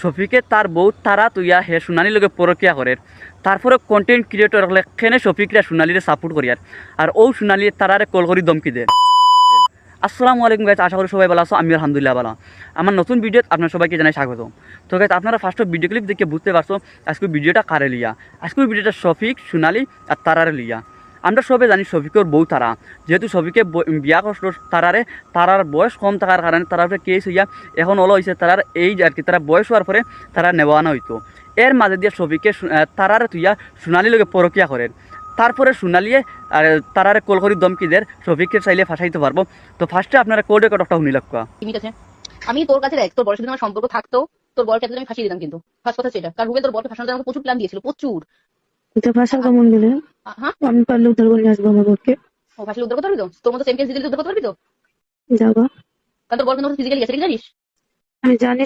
শফিকে তার বউ তারা তুইয়া হে সোনালি লগে পরকিয়া করে তারপরে কন্টেন্ট ক্রিয়েটর হলে কেনে শফিকরা সোনালিরে সাপোর্ট করিয়ার আর ও সোনালি তারারে কল করি দমকি দেয়। আসসালামু আলাইকুম গাইজ আশা করি সবাই ভালো আছো আমি আলহামদুলিল্লাহ ভালো আমার নতুন ভিডিওত আপনার সবাইকে জানাই স্বাগত তো গাইজ আপনারা ফার্স্ট ভিডিও ক্লিপ দেখে বুঝতে পারছ আজকে ভিডিওটা কারে লিয়া। আজকে ভিডিওটা শফিক, সোনালি আর তারারে লিয়া। আমরা সবে জানি শফিকের বউ তারা। যেহেতু শফিকে বিয়া করছিল তারারে, তারার বয়স কম থাকার কারণে তারা কেস হইয়া এখন হলো হয়েছে তারার এই আর কি, তারা বয়স হওয়ার পরে তারা নেওয়ানো হইতো। এর মাঝে দিয়ে শফিকে তারারে তুইয়া সোনালি লোকে পরকিয়া করেন তারপরে সোনালিয়ে আর তারারে কল করি দমকি দের শফিককে চাইলে ফাঁসাইতে পারব। তো ফার্স্টে আপনারা কোড রেকর্ডটা শুনি লাগবা আমি তোর কাছে দেখ তোর সাথে আমার সম্পর্ক থাকতো, তোর বরকে আমি ফাঁসিয়ে দিতাম কিন্তু। ফার্স্ট কথা সেটা কারণ রুবেল তোর বরকে ফাঁসানোর জন্য প্রচুর প্ল্যান দিয়েছিল, প্রচুর। এটা ভাষা কেমন গেলে হ্যাঁ? আমি পারলে উদ্ধার করে নিয়ে আসব আমার বোনকে ও ফাঁসিলে উদ্ধার করতে পারবি তো? তোর মতো দিলে উদ্ধার করতে পারবি তো? যাবা কারণ তোর কিন্তু ফিজিক্যালি গেছে জানিস? আমি জানি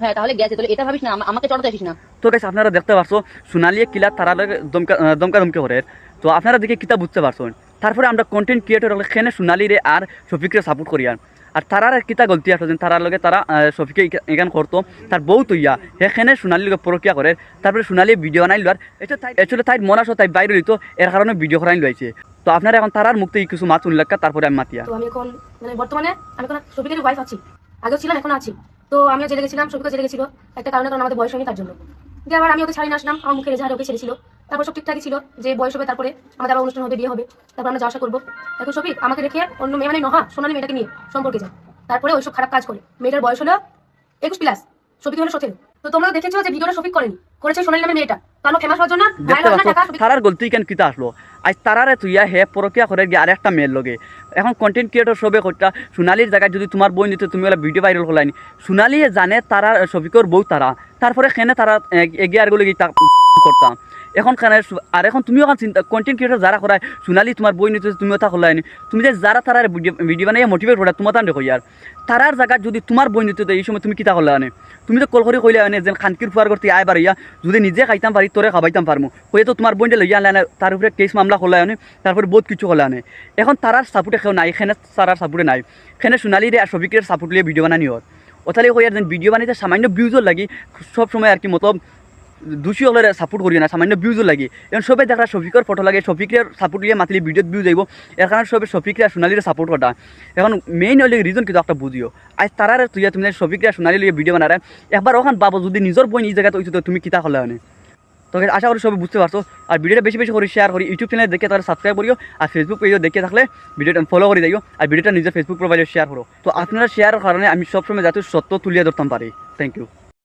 হ্যাঁ তাহলে গেছে তাহলে এটা ভাবিস না আমাকে চড়াতে আসিস না। তো গাইস আপনারা দেখতে পারছ সোনালিয়ে কিলা তারা দমকা দমকা দমকে করে। তো আপনারা দেখে কিতা বুঝতে পারছেন তারপরে আমরা কন্টেন্ট ক্রিয়েটর হলে খেনে সোনালিরে আর শফিকরে সাপোর্ট করি আর। আর তারার কিতা গলতি যেন তারার লগে তারা শফিকে এখান করতো তার বউ তৈয়া সেখানে সোনালি লগে পরকিয়া করে তারপরে সোনালি ভিডিও বানাই লোয়ার এটা তাই তাই মন আসো তাই বাইরে লইতো এর কারণে ভিডিও করাই লইছে তো আপনারা এখন তারার মুক্তি কিছু মাছ উল্লেখা তারপরে আমি মাতিয়া আমি এখন মানে বর্তমানে আমি এখন শফিকের ওয়াইফ আছি। আগেও ছিলাম, এখন আছি। তো আমিও জেলে গেছিলাম শফিকও জেলে গেছিল একটা কারণে কারণ আমাদের বয়স হয়নি তার জন্য দিয়ে আবার আমি ওকে ছাড়িয়ে আসলাম, আমার মুখে রেজাহারে ওকে ছেড়েছিল। তারপর সব ঠিকঠাকই ছিল যে বয়স হবে, তারপরে আমাদের আবার অনুষ্ঠান হবে, বিয়ে হবে। তারপর আমরা যাওয়া করব। এখন সবই আমাকে রেখে অন্য মেয়ে মানে নহা, সোনালি মেয়েটাকে নিয়ে সম্পর্কে যায় তারপরে ওইসব খারাপ কাজ করে। মেয়েটার বয়স হলো একুশ প্লাস সফিক হলো সতেরো। তো তোমরা দেখেছ যে ভিডিওটা শফিক করেনি। করেছে সোনালি নামে মেয়েটা। কারণ ফেমাস হওয়ার জন্য তারার গলতি কেন কিতা আসলো আজ তারারে তুইয়া হে পরকিয়া করে গিয়ে আরেকটা মেয়ের লগে। এখন কন্টেন্ট ক্রিয়েটর সবে কইটা সোনালির জায়গায় যদি তোমার বই নিতে তুমি ওলা ভিডিও ভাইরাল হলাইনি। সোনালি জানে তারা সবিকর বউ তারা তারপরে সেনে তারা এগিয়ে আরগুলো গিয়ে করতাম এখন খানে আর এখন তুমিও এখন চিন্তা কন্টেন্ট ক্রিয়েটর যারা করায় সোনালি তোমার বই নিতে তুমিও তা হলাইনি তুমি যে যারা তারার ভিডিও বানিয়ে মোটিভেট করা তোমার তান দেখো ইয়ার তারার জায়গা যদি তোমার বই নিতে এই সময় তুমি কিতা করলে আনে? তুমি তো কল করে কইলে আনে, যেন খানকির ফুয়ার করতে আয় বাড়িয়া যদি নিজে খাইতাম পারি তোরে খাবাইতাম পারমু কয়ে তো তোমার বইটা লইয়া আনলে আনে তার উপরে কেস মামলা করলে আনে তারপরে বহুত কিছু করলে আনে। এখন তারার সাপোর্টে কেউ নাই, এখানে তারার সাপোর্টে নাই। এখানে সোনালি রে আর শফিকের সাপোর্ট লিয়ে ভিডিও বানানি হর ওতালে কই আর ভিডিও বানাইতে সামান্য ভিউজও লাগি, সব সময় আর কি মতলব দোষী হলে সাপোর্ট করি না, সামান্য ভিউজও লাগে। এখন সবে দেখা শফিকের ফটো লাগে শফিকের সাপোর্ট লিয়ে মাতিলে ভিডিওত ভিউজ যাইব এর কারণে সবে শফিকরে সোনালিরে সাপোর্ট করা এখন মেইন হলে রিজন কিন্তু একটা বুঝিও আজ তারারে তুই তুমি শফিকরে সোনালি লিয়ে ভিডিও বানারে একবার ওখান বাবু যদি নিজের বই এই জায়গাতে হইতো তুমি কিতা হলে আনে তো আশা করি সবাই বুঝতে পারছ আর ভিডিওটা বেশি বেশি করে শেয়ার করি ইউটিউব চ্যানেল দেখে তাহলে সাবস্ক্রাইব করিও আর ফেসবুক পেজও দেখে থাকলে ভিডিওটা ফলো করে দিও আর ভিডিওটা নিজের ফেসবুক প্রোফাইলে শেয়ার করো তো আপনারা শেয়ারের কারণে আমি সবসময় যাতে সত্য তুলিয়ে ধরতাম পারি থ্যাংক ইউ